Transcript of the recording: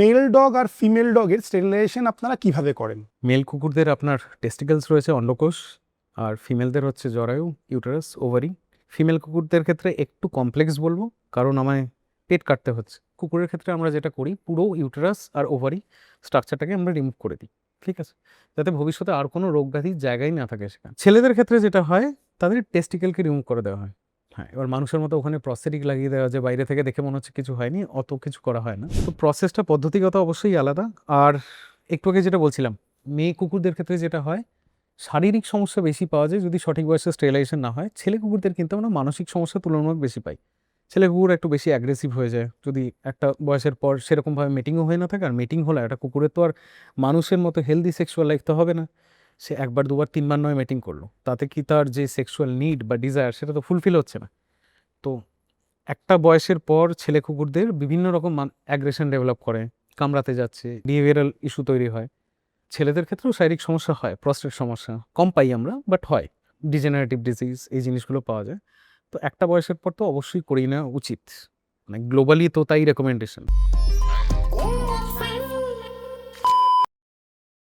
Mail dog আর female ডগের sterilisation আপনারা কীভাবে করেন? মেল কুকুরদের আপনার টেস্টিকেলস রয়েছে অন্ডকোষ, আর ফিমেলদের হচ্ছে জরায়ু ইউটারাস ওভারি ফিমেল কুকুরদের ক্ষেত্রে একটু কমপ্লেক্স বলব, কারণ আমায় পেট কাটতে হচ্ছে। কুকুরের ক্ষেত্রে আমরা যেটা করি, পুরো ইউটারাস আর ওভারি স্ট্রাকচারটাকে আমরা রিমুভ করে দিই, ঠিক আছে? যাতে ভবিষ্যতে আর কোনো রোগ ব্যাধির জায়গায় না থাকে সেখানে। ছেলেদের ক্ষেত্রে যেটা হয়, তাদের টেস্টিকেলকে রিমুভ করে দেওয়া হয়। হ্যাঁ এবার মানুষের মতো ওখানে প্রসেটিক লাগিয়ে দেওয়া যে বাইরে থেকে দেখে মনে হচ্ছে কিছু হয়নি, অত কিছু করা হয় না। তো প্রসেসটা পদ্ধতিগত অবশ্যই আলাদা। আর একটু আগে যেটা বলছিলাম, মেয়ে কুকুরদের ক্ষেত্রে যেটা হয়, শারীরিক সমস্যা বেশি পাওয়া যায় যদি সঠিক বয়সে স্টেলাইজেশন না হয়। ছেলে কুকুরদের কিন্তু আমরা মানসিক সমস্যা তুলনামূলক বেশি পাই। ছেলে কুকুর একটু বেশি অ্যাগ্রেসিভ হয়ে যায়। যদি একটা বয়সের পর সেরকমভাবে মিটিংও হয়ে না থাকে, আর মিটিং হলে একটা কুকুরের তো আর মানুষের মতো হেলদি সেক্সুয়াল লাইফ তো হবে না। সে একবার, দুবার, তিনবার নয় মিটিং করল। তাতে কি তার যে সেক্সুয়াল নিড বা ডিজায়ার সেটা তো ফুলফিল হচ্ছে না। তো একটা বয়সের পর ছেলে কুকুরদের বিভিন্ন রকম অ্যাগ্রেশন ডেভেলপ করে, কামড়াতে যাচ্ছে বিহেভিয়ারাল ইস্যু তৈরি হয়। ছেলেদের ক্ষেত্রেও শারীরিক সমস্যা হয় প্রস্টেট সমস্যা, কম পাই আমরা বাট হয়। ডিজেনারেটিভ ডিজিজ এই জিনিসগুলো পাওয়া যায়। তো একটা বয়সের পর তো অবশ্যই করিয়ে নেওয়া উচিত। মানে গ্লোবালি তো তাই রেকমেন্ডেশন